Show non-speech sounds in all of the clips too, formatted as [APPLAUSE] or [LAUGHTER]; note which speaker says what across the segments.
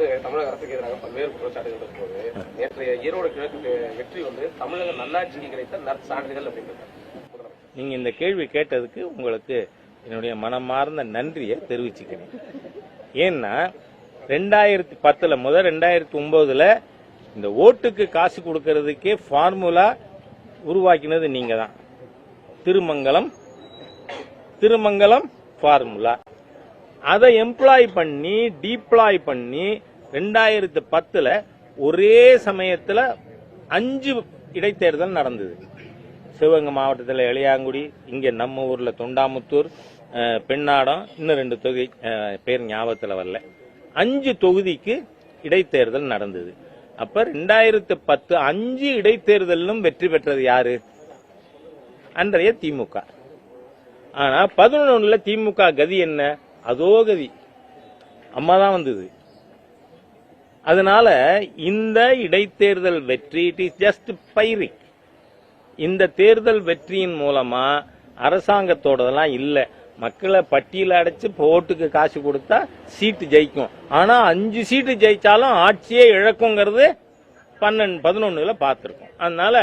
Speaker 1: வந்து தமிழக அரசுக்கு எதிராக பல்வேறு குற்றச்சாட்டுகள் இருக்கும்போது நேற்றைய ஈரோடு கிழக்கு வெற்றி வந்து தமிழக நல்லாட்சிக்கு கிடைத்த நற்சான்றிதழ் அப்படின்றது.
Speaker 2: நீங்க இந்த கேள்வி கேட்டதுக்கு உங்களுக்கு என்னுடைய மனமார்ந்த நன்றியை தெரிவிச்சுக்கிறேன். ஏன்னா ரெண்டாயிரத்தி பத்துல முதல் ரெண்டாயிரத்தி ஒன்பதுல இந்த ஓட்டுக்கு காசு கொடுக்கறதுக்கே ஃபார்முலா உருவாக்கினது நீங்க தான். திருமங்கலம் திருமங்கலம் ஃபார்முலா. அதை எம்ப்ளாய் பண்ணி டீப்ளாய் பண்ணி ரெண்டாயிரத்து பத்துல ஒரே சமயத்துல அஞ்சு இடைத்தேர்தல் நடந்தது. சிவகங்கை மாவட்டத்தில் எளியாங்குடி இங்கே நம்ம ஊரில் தொண்டாமுத்தூர் பெண்ணாடம் இன்னும் ரெண்டு தொகுதி பேர் ஞாபகத்தில் வரல. அஞ்சு தொகுதிக்கு இடைத்தேர்தல் நடந்தது. அப்ப ரெண்டாயிரத்து பத்து அஞ்சு இடைத்தேர்தலிலும் வெற்றி பெற்றது யாரு? அன்றைய திமுக. ஆனா பதினொன்னுல திமுக கதி என்ன? அதோ கதி. அம்மா தான் வந்தது. அதனால இந்த இடைத்தேர்தல் வெற்றி இட் இஸ் ஜஸ்ட் பைரிக் இந்த தேர்தல் வெற்றியின் மூலமா அரசாங்கத்தோடதெல்லாம் இல்லை. மக்களை பட்டியல அடைச்சு ஓட்டுக்கு காசு கொடுத்தா சீட்டு ஜெயிக்கும். ஆனா அஞ்சு சீட்டு ஜெயிச்சாலும் ஆட்சியே இழக்குங்கிறது பன்னெண்டு பதினொன்னுல பார்த்துருக்கோம் அதனால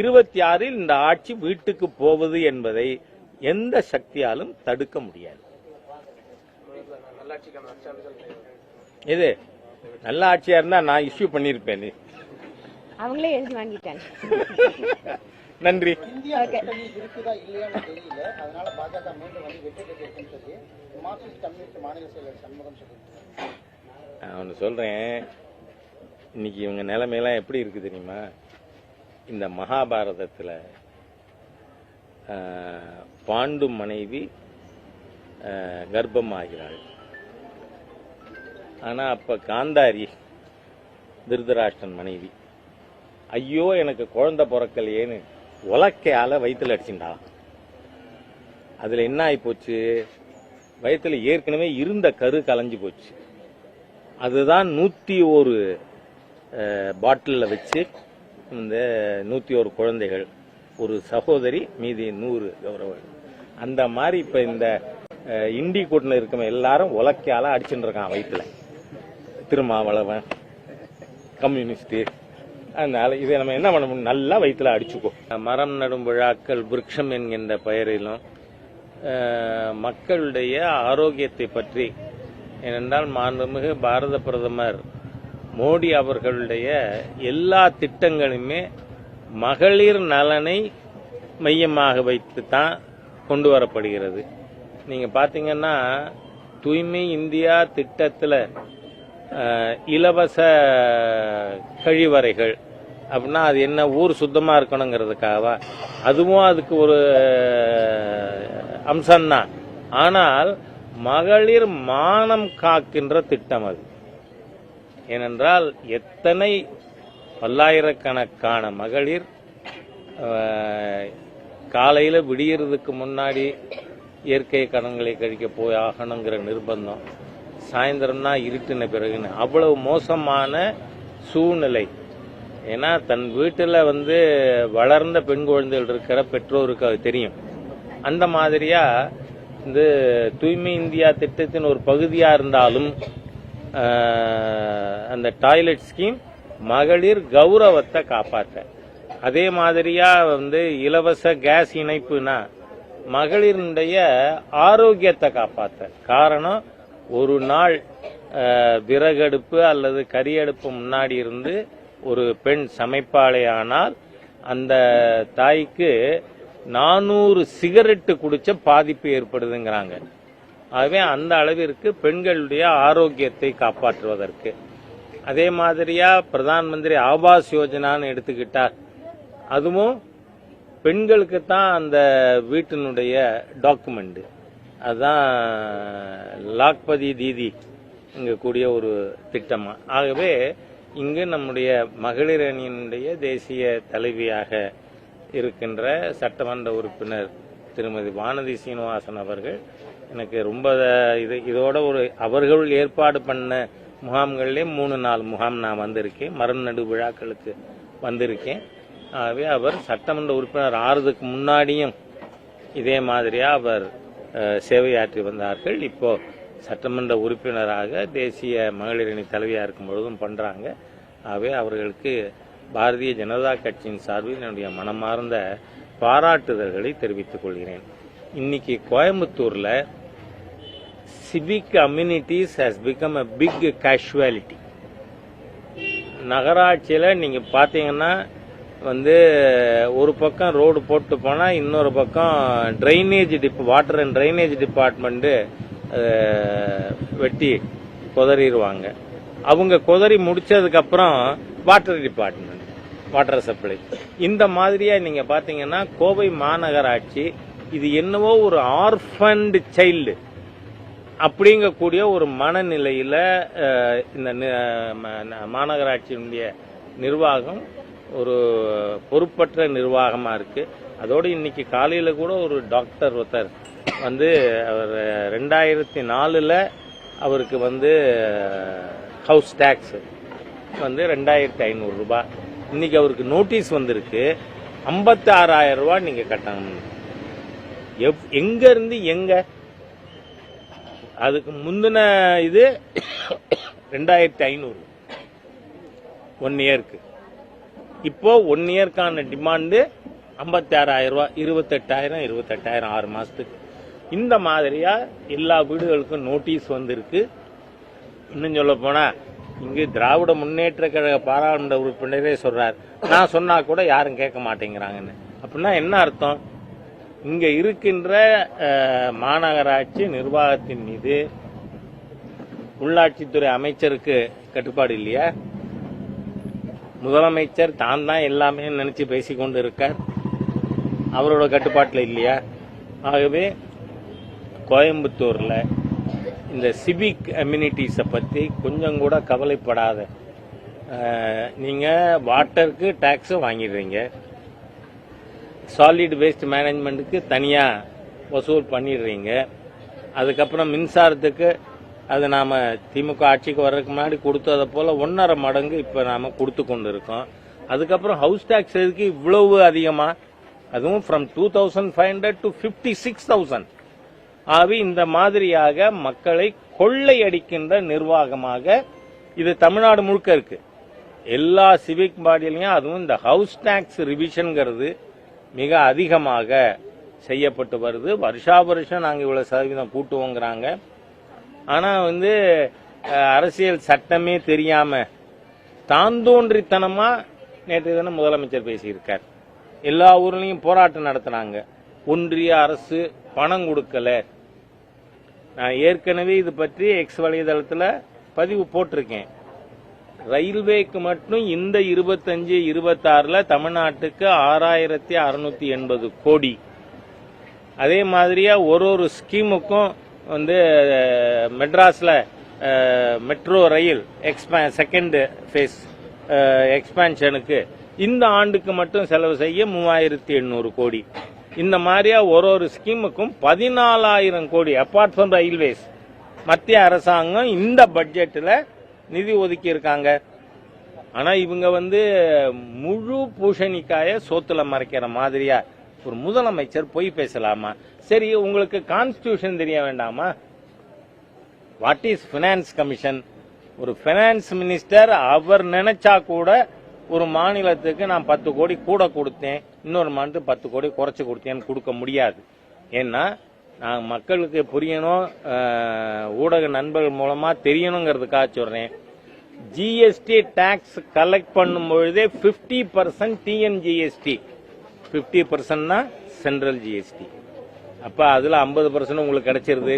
Speaker 2: இருபத்தி ஆறில் இந்த ஆட்சி வீட்டுக்கு போவது என்பதை எந்த சக்தியாலும் தடுக்க முடியாது. இது நல்ல ஆட்சியா இருந்தா நான் இஷ்யூ பண்ணிருப்பேன்
Speaker 3: அவங்களே எழுதி வாங்கிட்டாங்க.
Speaker 2: நன்றி.
Speaker 4: இருக்குதா
Speaker 2: நான் ஒன்று சொல்றேன். இன்னைக்கு இவங்க நிலைமையெல்லாம் எப்படி இருக்கு தெரியுமா? இந்த மகாபாரதத்தில் பாண்டு மனைவி ஆஹ், கர்ப்பமாகிறாள். ஆனால் அப்போ காந்தாரி திருதராஷ்டன் மனைவி ஐயோ எனக்கு குழந்தை பிறக்கலையேன்னு உலக்கையால் வயிற்றில் அடிச்சுட்டான் அதில் என்ன ஆகிப்போச்சு வயிற்றில் ஏற்கனவே இருந்த கரு கலைஞ்சு போச்சு. அதுதான் நூற்றி ஒரு பாட்டிலில் வச்சு இந்த நூற்றி ஒரு குழந்தைகள் ஒரு சகோதரி மீதி நூறு கௌரவர்கள். அந்த மாதிரி இப்போ இந்த இண்டி கூட்டில் இருக்கிற எல்லாரும் உலக்கையால் அடிச்சுட்டு இருக்கான் வயிற்றுல திருமாவளவன் கம்யூனிஸ்ட். அதனால இதை நம்ம என்ன பண்ண முடியும்? நல்லா வயிற்றுல அடிச்சுக்கோ. மரம் நடும் விழாக்கள் விருட்சம் என்கின்ற பெயரிலும் மக்களுடைய ஆரோக்கியத்தை பற்றி ஏனென்றால் மாண்புமிகு பாரத பிரதமர் மோடி அவர்களுடைய எல்லா திட்டங்களுமே மகளிர் நலனை மையமாக வைத்து தான் கொண்டு வரப்படுகிறது. நீங்கள் பார்த்தீங்கன்னா தூய்மை இந்தியா திட்டத்தில் இலவச கழிவறைகள் அப்படின்னா அது என்ன ஊர் சுத்தமாக இருக்கணுங்கிறதுக்காகவா அதுவும் அதுக்கு ஒரு அம்சம்தான். ஆனால் மகளிர் மானம் காக்கின்ற திட்டம் அது. ஏனென்றால் எத்தனை பல்லாயிரக்கணக்கான மகளிர் காலையில் விடியறதுக்கு முன்னாடி இயற்கை கடன்களை கழிக்க போய் ஆகணுங்கிற நிர்பந்தம். சாயந்தரம்னா இருட்டின பிறகுன்னு. அவ்வளவு மோசமான சூழ்நிலை. ஏன்னா தன் வீட்டில் வந்து வளர்ந்த பெண் குழந்தைகள் இருக்கிற பெற்றோருக்கு அது தெரியும். அந்த மாதிரியா இந்த தூய்மை இந்தியா திட்டத்தின் ஒரு பகுதியாக இருந்தாலும் அந்த டாய்லெட் ஸ்கீம் மகளிர் கௌரவத்தை காப்பாற்ற. அதே மாதிரியா வந்து இலவச கேஸ் இணைப்புனா மகளிருடைய ஆரோக்கியத்தை காப்பாற்ற. காரணம் ஒரு நாள் விறகடுப்பு அல்லது கரியடுப்பு முன்னாடி இருந்து ஒரு பெண் சமைப்பாளே ஆனால் அந்த தாய்க்கு நானூறு சிகரெட்டு குடிச்ச பாதிப்பு ஏற்படுதுங்கிறாங்க. ஆகவே அந்த அளவிற்கு பெண்களுடைய ஆரோக்கியத்தை காப்பாற்றுவதற்கு. அதே மாதிரியா பிரதான் மந்திரி ஆவாஸ் யோஜனான்னு எடுத்துக்கிட்டார் அதுவும் பெண்களுக்கு தான் அந்த வீட்டினுடைய டாக்குமெண்ட். அதுதான் லாக்பதி தீதி இங்க கூடிய ஒரு திட்டமா. ஆகவே இங்கு நம்முடைய மகளிர் அணியினுடைய தேசிய தலைவியாக இருக்கின்ற சட்டமன்ற உறுப்பினர் திருமதி வானதி சீனிவாசன் அவர்கள் எனக்கு ரொம்ப இது இதோட ஒரு அவர்கள் ஏற்பாடு பண்ண முகாம்களிலே மூணு நாலு முகாம் நான் வந்திருக்கேன். மரம் நடு விழாக்களுக்கு வந்திருக்கேன். ஆகவே அவர் சட்டமன்ற உறுப்பினர் ஆறுறதுக்கு முன்னாடியும் இதே மாதிரியாக அவர் சேவையாற்றி வந்தார்கள். இப்போ சட்டமன்ற உறுப்பினராக தேசிய மகளிரணி தலைவியாக இருக்கும் பொழுதும் பண்றாங்க. ஆகவே அவர்களுக்கு பாரதிய ஜனதா கட்சியின் சார்பில் என்னுடைய மனமார்ந்த பாராட்டுதல்களை தெரிவித்துக் கொள்கிறேன். இன்னைக்கு கோயம்புத்தூர்ல civic amenities has become a big casualty நகராட்சியில் நீங்கள் பார்த்தீங்கன்னா வந்து ஒரு பக்கம் ரோடு போட்டு போனால் இன்னொரு பக்கம் drainage dip water and drainage department வெட்டி குதறிடுவாங்க. அவங்க குதறி முடிச்சதுக்கப்புறம் வாட்டர் டிபார்ட்மெண்ட் வாட்டர் சப்ளை இந்த மாதிரியாக நீங்கள் பார்த்தீங்கன்னா கோவை மாநகராட்சி இது என்னவோ ஒரு ஆர்ஃபண்ட் சைல்டு அப்படிங்கக்கூடிய ஒரு மனநிலையில் இந்த மாநகராட்சியினுடைய நிர்வாகம் ஒரு பொறுப்பற்ற நிர்வாகமாக இருக்குது அதோடு இன்னைக்கு காலையில் கூட ஒரு டாக்டர் ஒருத்தர் வந்து அவர் ரெண்டாயிரத்தி நாலில் அவருக்கு வந்து ஹவுஸ் டேக்ஸ் வந்து ரெண்டாயிரத்தி ஐநூறுரூபா இன்னைக்கு அவருக்கு நோட்டீஸ் வந்திருக்கு. ஐம்பத்தி ஆறாயிரம் ரூபாய் கட்டணும். எவ்- எங்கேருந்து எங்கே? அதுக்கு முந்தின இது ரெண்டாயிரத்தி ஐநூறு. ஒன் இயருக்கு இப்போ ஒன் இயர்க்கான டிமாண்டு ஐம்பத்தி ஆறாயிரம் இருபத்தெட்டாயிரம் இருபத்தெட்டாயிரம் ஆறு மாதத்துக்கு இந்த மாதிரியா எல்லா வீடுகளுக்கும் நோட்டீஸ் வந்திருக்கு. இன்னும் சொல்ல போனால் இங்கு திராவிட முன்னேற்ற கழக பாராளுமன்ற உறுப்பினரே சொல்றார். நான் சொன்னா கூட யாரும் கேட்க மாட்டேங்கிறாங்கன்னு. அப்படின்னா என்ன அர்த்தம்? இங்க இருக்கின்ற மாநகராட்சி நிர்வாகத்தின் மீது உள்ளாட்சித்துறை அமைச்சருக்கு கட்டுப்பாடு இல்லையா? முதலமைச்சர் தான் தான் எல்லாமே நினைச்சு பேசிக்கொண்டு இருக்கார் அவரோட கட்டுப்பாட்டில் இல்லையா? ஆகவே கோயம்புத்தூரில் இந்த சிவிக் அம்யூனிட்டிஸை பற்றி கொஞ்சம் கூட கவலைப்படாத. நீங்கள் வாட்டருக்கு டேக்ஸும் வாங்கிடுறீங்க. சாலிட் வேஸ்ட் மேனேஜ்மெண்ட்டுக்கு தனியாக வசூல் பண்ணிடுறீங்க. அதுக்கப்புறம் மின்சாரத்துக்கு அது நாம் திமுக ஆட்சிக்கு வர்றதுக்கு முன்னாடி கொடுத்ததை போல் ஒன்றரை மடங்கு இப்போ நாம் கொடுத்து கொண்டு இருக்கோம் அதுக்கப்புறம் ஹவுஸ் டேக்ஸ் எதுக்கு இவ்வளவு அதிகமாக அதுவும் from two thousand five hundred to fifty six thousand ஆகி இந்த மாதிரியாக மக்களை கொள்ளையடிக்கின்ற நிர்வாகமாக இது தமிழ்நாடு முழுக்க இருக்கு. எல்லா சிவிக் பாடியிலையும் அதுவும் இந்த ஹவுஸ் டேக்ஸ் ரிவிஷன்ங்கிறது மிக அதிகமாக செய்யப்பட்டு வருது. வருஷா வருஷம் நாங்கள் இவ்வளவு சதவீதம் கூட்டுவோங்கிறாங்க. ஆனால் வந்து அரசியல் சட்டமே தெரியாமல் தாந்தோன்றித்தனமாக நேற்று தினம் முதலமைச்சர் பேசியிருக்கார். எல்லா ஊர்லேயும் போராட்டம் நடத்துனாங்க. ஒன்றிய அரசு பணம் கொடுக்கல. நான் ஏற்கனவே இது பற்றி எக்ஸ் வலைதளத்தில் பதிவு போட்டிருக்கேன். ரயில்வேக்கு மட்டும் இந்த இருபத்தஞ்சு இருபத்தாறில் தமிழ்நாட்டுக்கு ஆறாயிரத்தி அறுநூத்தி எண்பது கோடி. அதே மாதிரியா ஒரு ஒரு ஸ்கீமுக்கும் வந்து மெட்ராஸில் மெட்ரோ ரயில் எக்ஸ்பே செகண்ட் ஃபேஸ் எக்ஸ்பேன்ஷனுக்கு இந்த ஆண்டுக்கு மட்டும் செலவு செய்ய மூவாயிரத்தி எண்ணூறு கோடி. இந்த மாதிரியா ஒரு ஒரு ஸ்கீமுக்கும் பதினாலாயிரம் கோடி. அப்பார்ட் ஃப்ரம் ரயில்வேஸ் மத்திய அரசாங்கம் இந்த பட்ஜெட்டில் நிதி ஒதுக்கி இருக்காங்க இவங்க வந்து முழு பூஷணிக்காய சோத்துல மறைக்கிற மாதிரியா ஒரு முதலமைச்சர் பொய் பேசலாமா? சரி உங்களுக்கு கான்ஸ்டியூஷன் தெரிய வேண்டாமா? வாட் இஸ் பினான்ஸ் கமிஷன் ஒரு பினான்ஸ் மினிஸ்டர் அவர் நினைச்சா கூட ஒரு மாநிலத்துக்கு நான் பத்து கோடி கூட கொடுத்தேன் இன்னொரு மாநிலத்துக்கு பத்து கோடி குறைச்சு கொடுத்தேன்னு கொடுக்க முடியாது. ஏன்னா நான் மக்களுக்கு புரியணும் ஊடக நண்பர்கள் மூலமா தெரியணுங்கிறதுக்காக சொல்றேன். ஜிஎஸ்டி டாக்ஸ் கலெக்ட் பண்ணும் பொழுதே பிப்டி பர்சன்ட் டிஎன்ஜிஎஸ்டி பிப்டி பர்சன்ட்னா சென்ட்ரல் ஜிஎஸ்டி அப்ப அதுல ஐம்பது பர்சன்ட் உங்களுக்கு கிடைச்சிருது.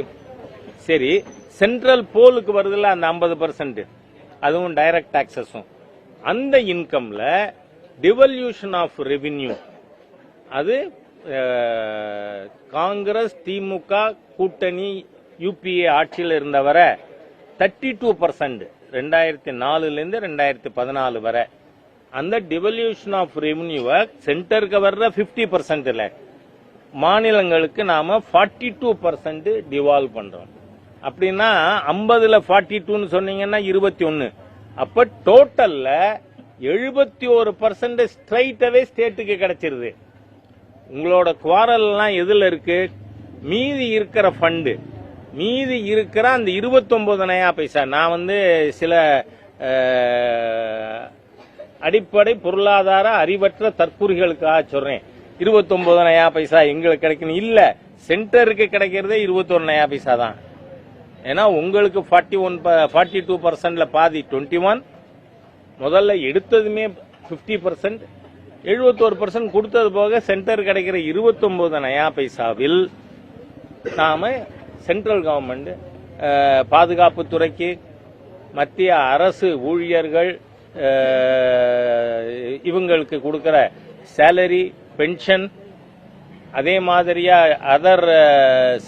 Speaker 2: சரி சென்ட்ரல் போலுக்கு வருதுல்ல அந்த ஐம்பது பர்சன்ட் அதுவும் டைரக்ட் டாக்ஸஸும் அந்த இன்கம்ல டிவல்யூஷன் ஆஃப் ரெவின்யூ அது காங்கிரஸ் திமுக கூட்டணி யூபிஏ ஆட்சியில் இருந்தவரை தேர்ட்டி டூ பர்சன்ட் ரெண்டாயிரத்தி நாலுல இருந்து ரெண்டாயிரத்தி பதினாலு வரை. அந்த டிவல்யூஷன் ஆஃப் ரெவன்யூவை சென்டருக்கு வர்ற பிப்டி பர்சன்ட்ல மாநிலங்களுக்கு நாம ஃபார்ட்டி டூ பர்சன்ட் டிவால்வ் பண்றோம். அப்படின்னா ஐம்பதுல ஃபார்ட்டி டூன்னு சொன்னீங்கன்னா இருபத்தி ஒன்னு அப்ப டோட்டல்ல எழுபத்தி ஒரு பர்சன்ட் ஸ்ட்ரைட்டாவே ஸ்டேட்டுக்கு கிடைச்சிருது. உங்களோட குவாரல்லாம் எதுல இருக்கு? மீதி இருக்கிற ஃபண்டு மீதி இருக்கிற அந்த இருபத்தொன்பதனாயா பைசா நான் வந்து சில அடிப்படை பொருளாதார அறிவற்ற தற்கூறிகளுக்காக சொல்றேன். 29 நயா பைசா எங்களுக்கு கிடைக்கணும். இல்ல சென்டருக்கு கிடைக்கிறதே 21 நயா பைசா தான் ஏன்னா உங்களுக்கு ஃபார்ட்டி ஒன் ஃபார்ட்டி டூ பர்சன்ட்ல பாதி டுவெண்ட்டி ஒன் முதல்ல எடுத்ததுமே ஃபிஃப்டி பர்சன்ட் எழுபத்தோரு பர்சன்ட் கொடுத்தது போக சென்டர் கிடைக்கிற 29 நயா பைசாவில் நாம சென்ட்ரல் கவர்மெண்ட் பாதுகாப்பு துறைக்கு மத்திய அரசு ஊழியர்கள் இவங்களுக்கு கொடுக்கிற சேலரி பென்ஷன் அதே மாதிரியா அதர்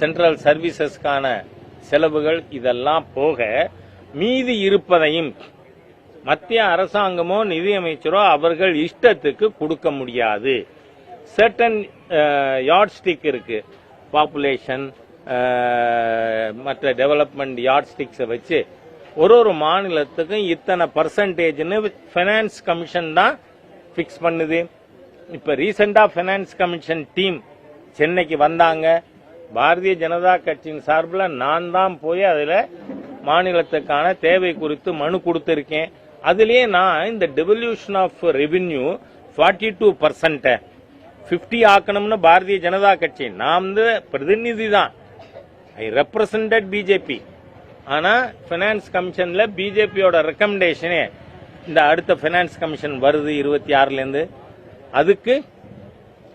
Speaker 2: சென்ட்ரல் சர்வீசஸ்க்கான செலவுகள் இதெல்லாம் போக மீதி இருப்பதையும் மத்திய அரசாங்கமோ நிதியமைச்சரோ அவர்கள் இஷ்டத்துக்கு கொடுக்க முடியாது. சர்டன் யார்ட் ஸ்டிக் இருக்கு. பாப்புலேஷன் uh, மற்ற டெவலப்மெண்ட் யார்ட் ஸ்டிக்ஸை வச்சு ஒரு ஒரு மாநிலத்துக்கும் இத்தனை பர்சன்டேஜ்னு ஃபினான்ஸ் கமிஷன் தான் ஃபிக்ஸ் பண்ணுது. இப்ப ரீசெண்டா ஃபைனான்ஸ் கமிஷன் டீம் சென்னைக்கு வந்தாங்க. பாரதிய ஜனதா கட்சியின் சார்பில் நான் தான் போய் அதுல மாநிலத்துக்கான தேவை குறித்து மனு கொடுத்திருக்கேன். அதுலேயே நான் இந்த devolution of revenue forty two percent fifty ஆக்கணும்னு Bharatiya Janata கட்சி. நான் வந்து பிரதிநிதி தான். ஐ ரெப்ரசன்டட் பிஜேபி ஆனா ஃபினான்ஸ் கமிஷன்ல பிஜேபியோட ரெக்கமெண்டேஷனே இந்த அடுத்த ஃபினான்ஸ் கமிஷன் வருது இருபத்தி ஆறுல இருந்து. அதுக்கு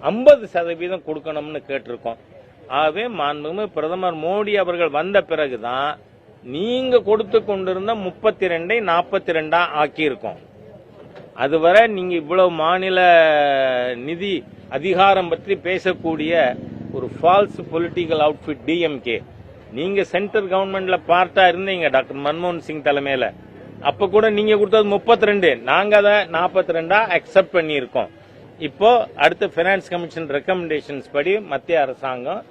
Speaker 2: ஐம்பது சதவீதம் கொடுக்கணும்னு கேட்டிருக்கோம். ஆகவே மாண்புமிகு பிரதமர் மோடி அவர்கள் வந்த பிறகுதான் நீங்க கொடுத்து கொண்டிருந்த முப்பத்தி ரெண்டை நாற்பத்தி ரெண்டா ஆக்கியிருக்கோம். அதுவரை நீங்க இவ்வளவு மாநில நிதி அதிகாரம் பற்றி பேசக்கூடிய ஒரு ஃபால்ஸ் பொலிட்டிக்கல் அவுட்ஃபிட் டிஎம்கே நீங்க சென்ட்ரல் கவர்மெண்ட்ல பார்ட்டா இருந்தீங்க டாக்டர் மன்மோகன் சிங் தலைமையில. அப்ப கூட நீங்க கொடுத்தது முப்பத்தி ரெண்டு நாங்க அதை நாற்பத்தி ரெண்டா அக்செப்ட் பண்ணியிருக்கோம். இப்போ அடுத்த பினான்ஸ் கமிஷன் ரெக்கமெண்டேஷன்ஸ் படி மத்திய அரசாங்கம்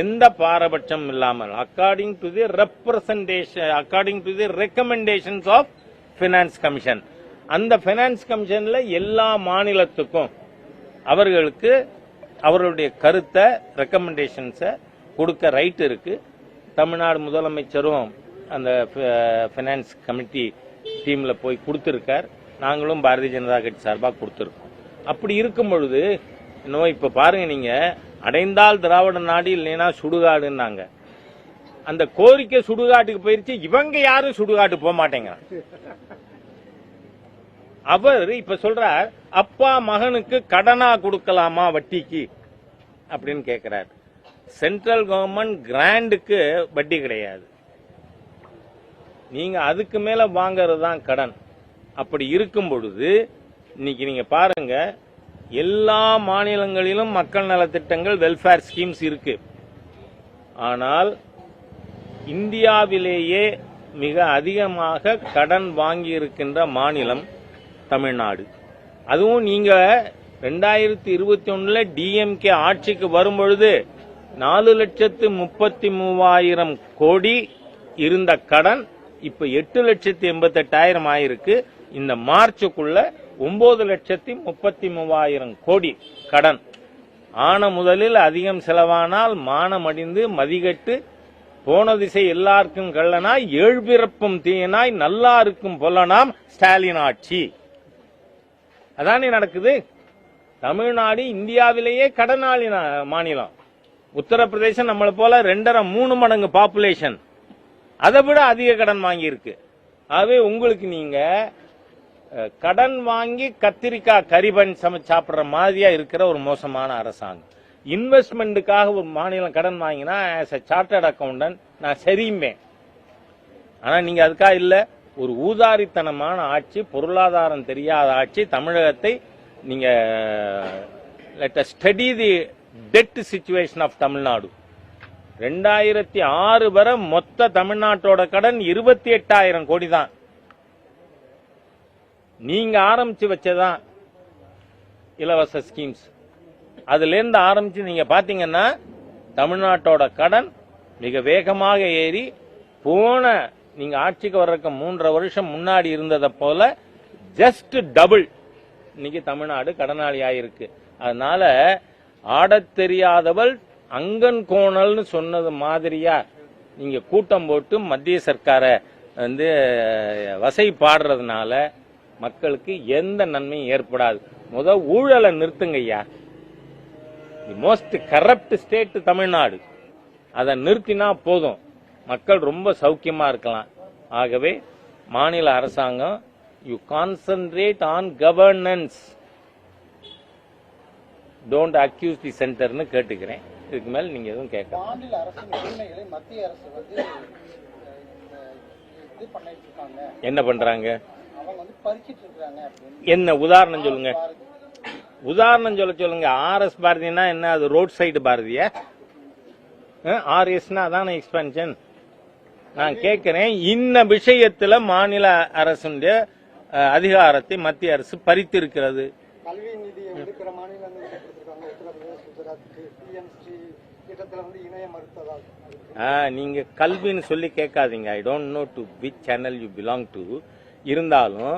Speaker 2: எந்த பாரபட்சம் இல்லாமல் according to the representation according to the recommendations of finance commission அந்த பினான்ஸ் கமிஷன்ல எல்லா மாநிலத்துக்கும் அவர்களுக்கு அவர்களுடைய கருத்தை ரெக்கமெண்டேஷன்ஸை கொடுக்க ரைட் இருக்கு. தமிழ்நாடு முதலமைச்சரும் அந்த ஃபினான்ஸ் கமிட்டி டீம்ல போய் கொடுத்திருக்கார். நாங்களும் பாரதிய ஜனதா கட்சி சார்பாக கொடுத்திருக்கோம். அப்படி இருக்கும் பொழுது இன்னும் இப்ப பாருங்க நீங்க அடைந்தால் திராவிட நாடு இல்லைன்னா சுடுகாடுன்னாங்க. அந்த கோரிக்கை சுடுகாட்டுக்கு போயிருச்சு இவங்க யாரும் சுடுகாட்டு போக மாட்டேங்க அவர் இப்ப சொல்றார் அப்பா மகனுக்கு கடனா கொடுக்கலாமா வட்டிக்கு? அப்படின்னு கேட்கிறார் சென்ட்ரல் கவர்மெண்ட் கிராண்டுக்கு வட்டி கிடையாது. நீங்க அதுக்கு மேல வாங்கறது தான் கடன். அப்படி இருக்கும் பொழுது இன்னைக்கு நீங்க பாருங்க எல்லா மாநிலங்களிலும் மக்கள் நலத்திட்டங்கள் வெல்ஃபேர் ஸ்கீம்ஸ் இருக்கு. ஆனால் இந்தியாவிலேயே மிக அதிகமாக கடன் வாங்கி இருக்கின்ற மாநிலம் தமிழ்நாடு. அதுவும் நீங்க ரெண்டாயிரத்தி இருபத்தி ஒண்ணுல டிஎம்கே ஆட்சிக்கு வரும்பொழுது நாலு லட்சத்து முப்பத்தி மூவாயிரம் கோடி இருந்த கடன் இப்ப எட்டு லட்சத்தி எண்பத்தெட்டாயிரம் ஆயிருக்கு. இந்த மார்ச்சுக்குள்ள ஒன்பது லட்சத்தி முப்பத்தி மூவாயிரம் கோடி கடன். ஆன முதலில் அதிகம் செலவானால் மானமடிந்து மதிகட்டு போன திசை எல்லாருக்கும் கள்ளனாய் ஏழ்பிறப்பும் தீயனாய் நல்லா இருக்கும் பொல்லனாம் ஸ்டாலின் ஆட்சி. அதானே நடக்குது? தமிழ்நாடு இந்தியாவிலேயே கடனாளி நா- மாநிலம். உத்தரப்பிரதேசம் நம்மளை போல ரெண்டரை மூணு மடங்கு பாப்புலேஷன். அதை விட அதிக கடன் வாங்கியிருக்கு. ஆகவே உங்களுக்கு நீங்க கடன் வாங்கி கத்திரிக்காய் கறிபன் சமைச்சு சாப்பிட்ற மாதிரியா இருக்கிற ஒரு மோசமான அரசாங்கம். இன்வெஸ்ட்மெண்ட்டுக்காக ஒரு மாநிலம் கடன் வாங்கினா ஆஸ் அ சார்ட்டர்ட் அக்கௌண்டன்ட் நான் சரியுமேன் ஆனால் நீங்கள் அதுக்காக இல்லை ஒரு ஊதாரித்தனமான ஆட்சி பொருளாதாரம் தெரியாத ஆட்சி தமிழகத்தை நீங்கள் let study the dead situation of Tamil Nadu. ரெண்டாயிரத்தி ஆறு வரை மொத்த தமிழ்நாட்டோட கடன் இருபத்தி எட்டாயிரம் கோடி தான். நீங்க ஆரம்பிச்சு வச்சதான் இலவச ஸ்கீம்ஸ் அதுல இருந்து ஆரம்பிச்சு நீங்க பாத்தீங்கன்னா தமிழ்நாட்டோட கடன் மிக வேகமாக ஏறி போன நீங்க ஆட்சிக்கு வர்றதுக்கு மூன்றரை வருஷம் முன்னாடி இருந்ததை போல ஜஸ்ட் டபுள் இன்னைக்கு தமிழ்நாடு கடனாளி ஆயிருக்கு. அதனால ஆடத் தெரியாதவள் அங்கன் கோணல்னு சொன்னது மாதிரியா நீங்க கூட்டம் போட்டு மத்திய சர்க்காரை வந்து வசை பாடுறதுனால மக்களுக்கு எந்த நன்மையும் ஏற்படாது. முத ஊழலை நிறுத்துங்க ஐயா. The most corrupt state Tamil Nadu. அதை நிறுத்தினா போதும். மக்கள் ரொம்ப சௌக்கியமா இருக்கலாம். ஆகவே மாநில அரசாங்கம் you concentrate on governance don't accuse the சென்டர்னு கேட்டுக்கிறேன். இதுக்கு மேல நீங்க எதுவும் கேட்கலாம்.
Speaker 4: மாநில உரிமைகளை மத்திய அரசு வந்து
Speaker 2: என்ன பண்றாங்க? என்ன உதாரணம் சொல்லுங்க. உதாரணம் சொல்ல சொல்லுங்க. ஆர்எஸ் பாரதினா என்ன? அது ரோட் சைடு பாரதியா? ஆர்எஸ்னா அதான எக்ஸ்பென்ஷன் நான் கேட்கிறேன். இந்த விஷயத்துல மாநில அரசுடைய அதிகாரத்தை மத்திய அரசு பறித்திருக்கிறது.
Speaker 4: கல்வி நிதியை வந்து பிற மாநிலங்களுக்கு கொடுத்துருக்காங்க. உத்தரப்பிரதேஷ் குஜராத் பிஎம்சி திட்டத்தில் வந்து இணைய மறுத்ததால்.
Speaker 2: ஆ, நீங்க கல்வின்னு சொல்லி கேட்காதீங்க. I don't know to which channel you belong to இருந்தாலும்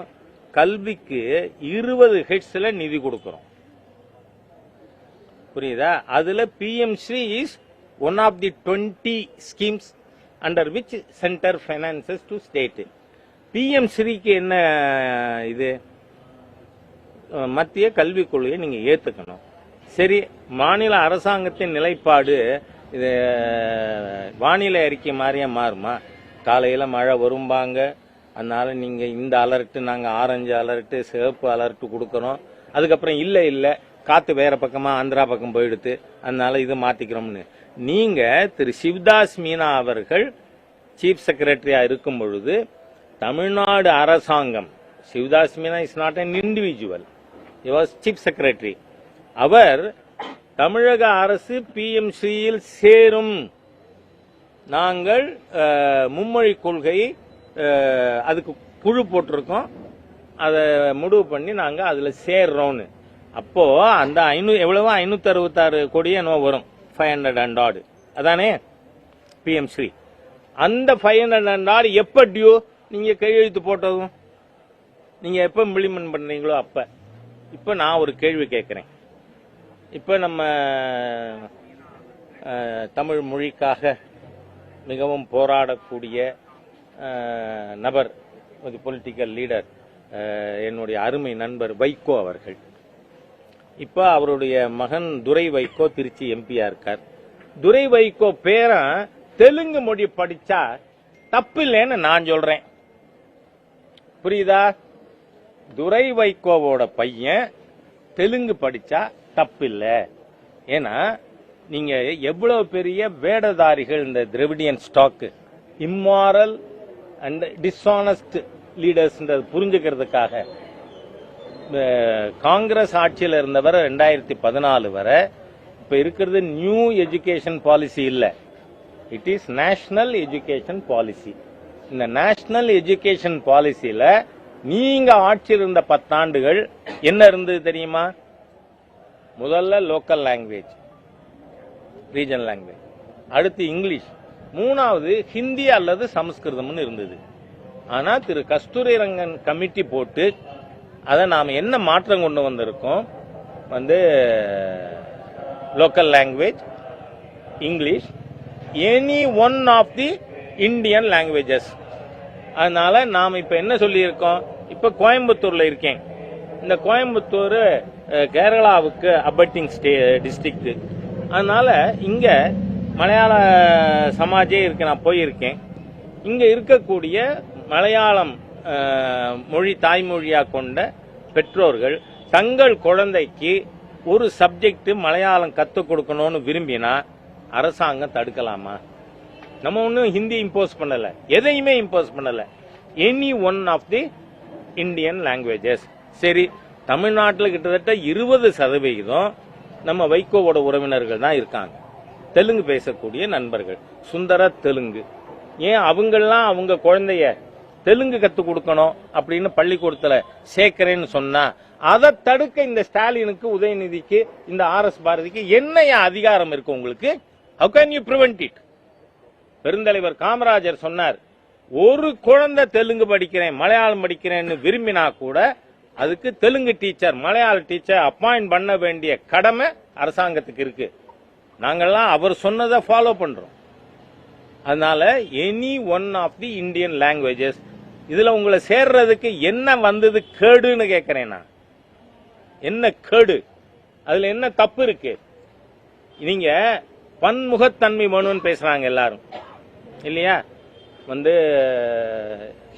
Speaker 2: கல்விக்கு இருபது ஹெட்ஸில் நிதி கொடுக்குறோம். புரியுதா? அதில் PM Shri is one of the twenty schemes under which centre finances to state PM ஸ்ரீக்கு என்ன இது? மத்திய கல்விக் கொள்கையை நீங்கள் ஏற்றுக்கணும் சரி மாநில அரசாங்கத்தின் நிலைப்பாடு இது வானிலை அறிக்கை மாதிரியே மாறுமா? காலையில் மழை வரும்பாங்க அதனால நீங்க இந்த அலர்ட் நாங்க ஆரஞ்சு அலர்ட் சிவப்பு அலர்ட் கொடுக்கறோம். அதுக்கப்புறம் இல்ல இல்ல காத்து வேற பக்கமா ஆந்திரா பக்கம் போயிடுது. அதனால இதை மாத்திக்கிறோம்னு. நீங்க திரு சிவதாஸ் மீனா அவர்கள் சீஃப் செக்ரட்டரியா இருக்கும் பொழுது தமிழ்நாடு அரசாங்கம் Shivdas Meena is not an individual was chief secretary அவர் தமிழக அரசு பிஎம்சியில் சேரும். நாங்கள் மும்மொழி கொள்கை அதுக்கு குழு போட்டிருக்கோம். அதை முடிவு பண்ணி நாங்கள் அதில் சேர்றோம்னு. அப்போது அந்த ஐநூறு எவ்வளவோ ஐநூத்தி அறுபத்தாறு கோடியே என்னவோ வரும். ஃபைவ் ஹண்ட்ரட் அண்ட் ஆடு அதானே? பிஎம் ஸ்ரீ அந்த ஃபைவ் ஹண்ட்ரட் அண்ட் ஆடு எப்போ டியூ நீங்கள் கையெழுத்து போட்டதும். நீங்கள் எப்போ இம்ப்ளிமெண்ட் பண்ணுறீங்களோ அப்போ. இப்போ நான் ஒரு கேள்வி கேட்குறேன். இப்போ நம்ம தமிழ் மொழிக்காக மிகவும் போராடக்கூடிய நபர் ஒரு பொலிட்டிக்கல் லீடர் என்னுடைய அருமை நண்பர் வைகோ அவர்கள். இப்போ அவருடைய மகன் துரை வைகோ திருச்சி எம்பியா இருக்கார். துரை வைகோ பேரன் தெலுங்கு மொழி படிச்சா தப்பில்லைன்னு நான் சொல்றேன். புரியுதா? துரை வைகோவோட பையன் தெலுங்கு படிச்சா தப்பில்ல. ஏன்னா நீங்க எவ்வளவு பெரிய வேடதாரிகள் இந்த Dravidian stock immoral and dishonest லீடர்ஸ்ன்றது புரிஞ்சுக்கிறதுக்காக. காங்கிரஸ் ஆட்சியில் இருந்தவர் ரெண்டாயிரத்தி பதினாலு வரை இப்போ இருக்கிறது நியூ எஜுகேஷன் பாலிசி இல்லை. It is national education policy இந்த நேஷனல் எஜுகேஷன் பாலிசியில் நீங்கள் ஆட்சியில் இருந்த பத்தாண்டுகள் என்ன இருந்தது தெரியுமா? முதல்ல லோக்கல் லாங்குவேஜ் ரீஜன் லாங்குவேஜ் அடுத்து இங்கிலீஷ் மூணாவது ஹிந்தி அல்லது சமஸ்கிருதம்னு இருந்தது. ஆனா திரு கஸ்தூரி ரங்கன் கமிட்டி போட்டு அதை நாம் என்ன மாற்றம் கொண்டு வந்திருக்கோம்? வந்து local language English any one of the Indian languages அதனால நாம் இப்போ என்ன சொல்லியிருக்கோம்? இப்போ கோயம்புத்தூரில் இருக்கேன். இந்த கோயம்புத்தூர் கேரளாவுக்கு அபட்டிங் ஸ்டே டிஸ்ட்ரிக்ட் அதனால இங்கே மலையாள சமாஜே இருக்கு நான் போயிருக்கேன். இங்க இருக்கக்கூடிய மலையாளம் மொழி தாய்மொழியா கொண்ட பெற்றோர்கள் தங்கள் குழந்தைக்கு ஒரு சப்ஜெக்ட் மலையாளம் கற்றுக் கொடுக்கணும்னு விரும்பினா அரசாங்கம் தடுக்கலாமா? நம்ம ஒன்றும் ஹிந்தி இம்போஸ் பண்ணல. எதையுமே இம்போஸ் பண்ணல. Any one of the Indian languages சரி தமிழ்நாட்டில் கிட்டத்தட்ட இருபது சதவிகிதம் நம்ம வைகோவோட உறவினர்கள் தான் இருக்காங்க. தெலுங்கு பேசக்கூடிய நண்பர்கள். சுந்தர தெலுங்கு. ஏன் அவங்கெல்லாம் அவங்க குழந்தைய தெலுங்கு கத்து கொடுக்கணும் அப்படின்னு பள்ளிக்கூடத்துல சேர்க்கிறேன்னு சொன்னா அதை தடுக்க இந்த ஸ்டாலினுக்கு உதயநிதிக்கு இந்த ஆர் எஸ் பாரதிக்கு என்னைய அதிகாரம் இருக்கு உங்களுக்கு? How can you prevent it பெருந்தலைவர் காமராஜர் சொன்னார் ஒரு குழந்தை தெலுங்கு படிக்கிறேன் மலையாளம் படிக்கிறேன்னு விரும்பினா கூட அதுக்கு Telugu teacher Malayalam teacher appoint பண்ண வேண்டிய கடமை அரசாங்கத்துக்கு இருக்கு. நாங்கள்லாம் அவர் சொன்னதை ஃபாலோ பண்றோம். அதனால any one of the Indian languages இதுல உங்களை சேர்றதுக்கு என்ன வந்தது கேடுன்னு கேட்கிறேன் நான். என்ன கேடு? அதுல என்ன தப்பு இருக்கு? நீங்க பன்முகத்தன்மை மனுன்னு பேசுறாங்க எல்லாரும். இல்லையா? வந்து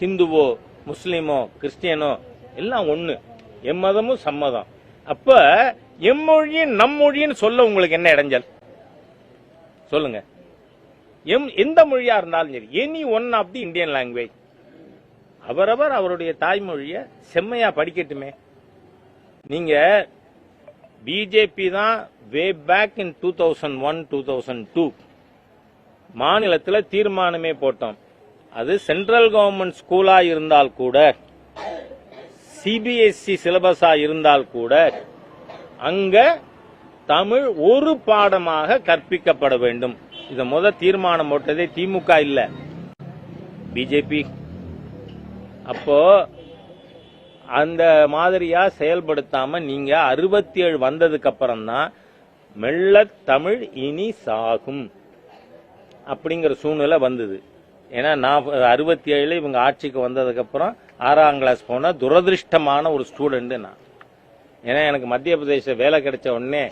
Speaker 2: ஹிந்துவோ முஸ்லீமோ கிறிஸ்டியனோ எல்லாம் ஒண்ணு. எம்மதமும் சம்மதம். அப்ப எம்மொழியும் நம்மொழின்னு சொல்ல உங்களுக்கு என்ன இடைஞ்சல்? சொல்லுங்க. எம் எந்த மொழியா இருந்தாலும் சரி any one of the Indian language அவரவர் அவருடைய தாய்மொழியை செம்மையா படிக்கட்டுமே. நீங்க பிஜேபி தான் way back in two thousand one two thousand two மாநிலத்தில் தீர்மானமே போட்டோம். அது சென்ட்ரல் கவர்மெண்ட் ஸ்கூலா இருந்தால் கூட சிபிஎஸ்சி சிலபஸா இருந்தால் கூட அங்க தமிழ் ஒரு பாடமாக கற்பிக்கப்பட வேண்டும். இதை முத தீர்மானம் போட்டதே திமுக இல்ல. பிஜேபி. அப்போ அந்த மாதிரியா செயல்படுத்தாம நீங்க அறுபத்தி ஏழு வந்ததுக்கு அப்புறம் தான் மெல்ல தமிழ் இனி சாகும் அப்படிங்கிற சூழ்நிலை வந்தது. ஏன்னா நான் அறுபத்தி ஏழு இவங்க ஆட்சிக்கு வந்ததுக்கு அப்புறம் ஆறாம் கிளாஸ் போன துரதிருஷ்டமான ஒரு ஸ்டூடெண்ட் நான். ஏன்னா எனக்கு மத்திய பிரதேச வேலை கிடைச்ச உடனே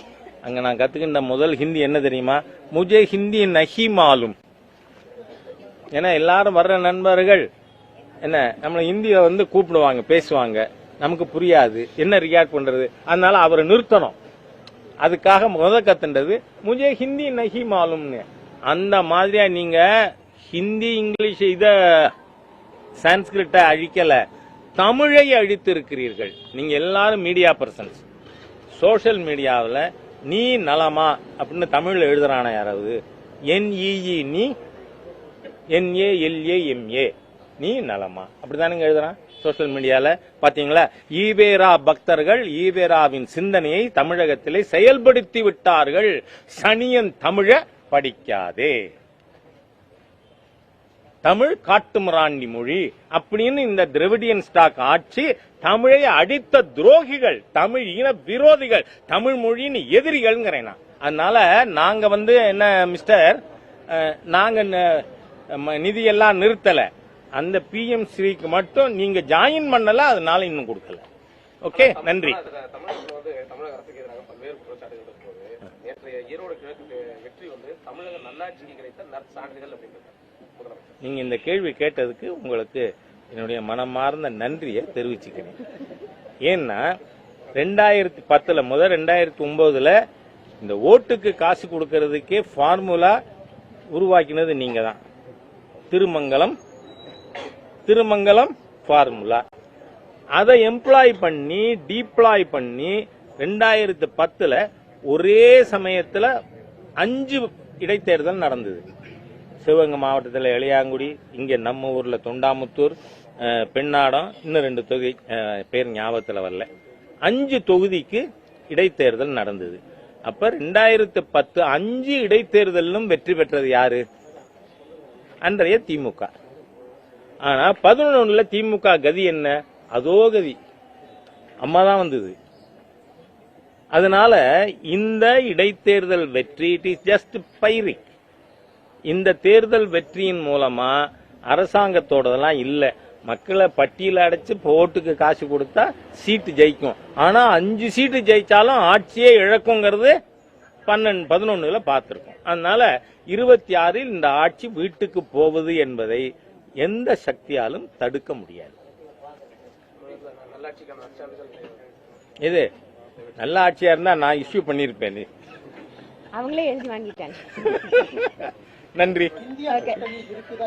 Speaker 2: அங்கே நான் கற்றுக்கின்ற முதல் ஹிந்தி என்ன தெரியுமா? முஜே ஹிந்தி நஹி மாலும். ஏன்னா எல்லாரும் வர்ற நண்பர்கள் என்ன நம்மளை ஹிந்தியை வந்து கூப்பிடுவாங்க பேசுவாங்க. நமக்கு புரியாது. என்ன ரியாக்ட் பண்ணுறது அதனால அவரை நிறுத்தணும். அதுக்காக முத கத்துன்றது முஜே ஹிந்தி நஹி மாலும்னு. அந்த மாதிரியா நீங்க ஹிந்தி இங்கிலீஷ் இத சான்ஸ்கிரிட்ட அழிக்கல. தமிழை அழித்து இருக்கிறீர்கள் நீங்க எல்லாரும் மீடியா பர்சன்ஸ் சோஷியல் மீடியாவில் நீ நலமா அப்படின்னு தமிழ்ல எழுதுறானா யாராவது. என்இஇ நீ என்ஏ எல்ஏ எம்ஏ. நீ நலமா. அப்படிதானுங்க எழுதுறான் சோஷியல் மீடியால. பாத்தீங்களா? ஈவேரா பக்தர்கள் ஈவேராவின் சிந்தனையை தமிழகத்திலே செயல்படுத்தி விட்டார்கள். சனியன் தமிழ படிக்காதே. தமிழ் காட்டுமிராண்டி மொழி அப்படின்னு இந்த திராவிடியன் ஸ்டாக் ஆட்சி தமிழை அடித்த துரோகிகள் தமிழ் இன விரோதிகள் தமிழ் மொழியின் எதிரிகள்ங்கிறேன் நான். அதனால நாங்க வந்து என்ன மிஸ்டர் நாங்க நிதியெல்லாம் நிறுத்தல. அந்த பிஎம் ஸ்ரீக்கு மட்டும் நீங்க ஜாயின் பண்ணல அதனால இன்னும் கொடுக்கல. ஓகே நன்றி.
Speaker 1: ஈரோடு கிழக்கு வெற்றி வந்து தமிழக நல்லாட்சிக்கு கிடைத்த நற்சான்றிதழ் அப்படின்றது. நீங்கள்
Speaker 2: நீங்க இந்த கேள்வி கேட்டதுக்கு உங்களுக்கு என்னுடைய மனமார்ந்த நன்றியை தெரிவிச்சுக்கிறேன். ஏன்னா ரெண்டாயிரத்தி பத்துல முதல் ரெண்டாயிரத்தி ஒன்பதுல இந்த ஓட்டுக்கு காசு கொடுக்கறதுக்கே ஃபார்முலா உருவாக்கினது நீங்க தான். திருமங்கலம் திருமங்கலம் ஃபார்முலா. அதை எம்ப்ளாய் பண்ணி டீப்ளாய் பண்ணி ரெண்டாயிரத்து பத்துல ஒரே சமயத்தில் அஞ்சு இடைத்தேர்தல் நடந்தது. சிவகங்கை மாவட்டத்தில் எளியாங்குடி இங்கே நம்ம ஊரில் தொண்டாமுத்தூர் பெண்ணாடம் இன்னும் ரெண்டு தொகுதி பேர் ஞாபகத்தில் வரல. அஞ்சு தொகுதிக்கு இடைத்தேர்தல் நடந்தது. அப்ப ரெண்டாயிரத்து பத்து அஞ்சு இடைத்தேர்தலிலும் வெற்றி பெற்றது யாரு? அன்றைய திமுக. ஆனா பதினொன்னுல திமுக கதி என்ன? அதோ கதி. அம்மா தான் வந்தது. அதனால இந்த இடைத்தேர்தல் வெற்றி இட் இஸ் ஜஸ்ட் பைரிங் இந்த தேர்தல் வெற்றியின் மூலமா அரசாங்கத்தோடதெல்லாம் இல்ல. மக்களை பட்டியல அடைச்சு ஓட்டுக்கு காசு கொடுத்தா சீட்டு ஜெயிக்கும். ஆனா அஞ்சு சீட்டு ஜெயிச்சாலும் ஆட்சியே இழக்குங்கிறது பன்னெண்டு பதினொன்னுல பார்த்திருக்கோம் அதனால இருபத்தி ஆறில் இந்த ஆட்சி வீட்டுக்கு போவது என்பதை எந்த சக்தியாலும் தடுக்க முடியாது. இது நல்ல ஆட்சியா இருந்தா நான் இஷ்யூ பண்ணிருப்பேன்.
Speaker 3: அவங்களே எழுதி வாங்கிட்டாங்க. [LAUGHS]
Speaker 2: நன்றி.
Speaker 4: இருக்குதா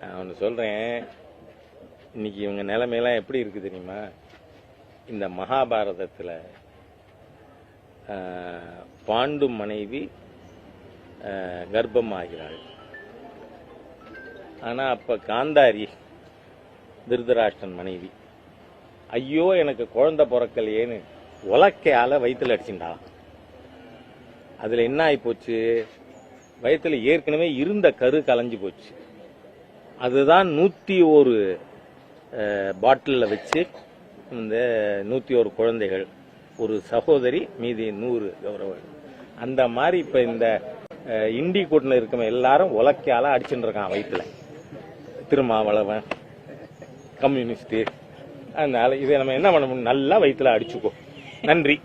Speaker 2: நான் ஒன்று சொல்றேன். இன்னைக்கு இவங்க நிலைமையெல்லாம் எப்படி இருக்கு தெரியுமா? இந்த மகாபாரதத்தில் பாண்டு மனைவி ஆஹ், கர்ப்பமாகிறாள். ஆனா அப்ப காந்தாரி திருதராஷ்டிரன் மனைவி. ஐயோ எனக்கு குழந்தை பிறக்கலையேன்னு உலக்கையால வயிற்றுல அடிச்சுட்டான் அதுல என்ன ஆகி போச்சு? வயித்துல ஏற்கனவே இருந்த கரு கலைஞ்சு போச்சு. அதுதான் நூத்தி ஒரு பாட்டிலில் வச்சு இந்த நூத்தி ஒரு குழந்தைகள் ஒரு சகோதரி மீதி நூறு கௌரவம் அந்த மாதிரி இப்ப இந்த இண்டி கூட்டில் இருக்கிற எல்லாரும் உலக்கையால அடிச்சுட்டு இருக்கான் வயிற்றுல திருமாவளவன் கம்யூனிஸ்ட் அதனால இதை நம்ம என்ன பண்ண முடியும்? நல்லா வயிற்றுல அடிச்சுக்கோ. நன்றி.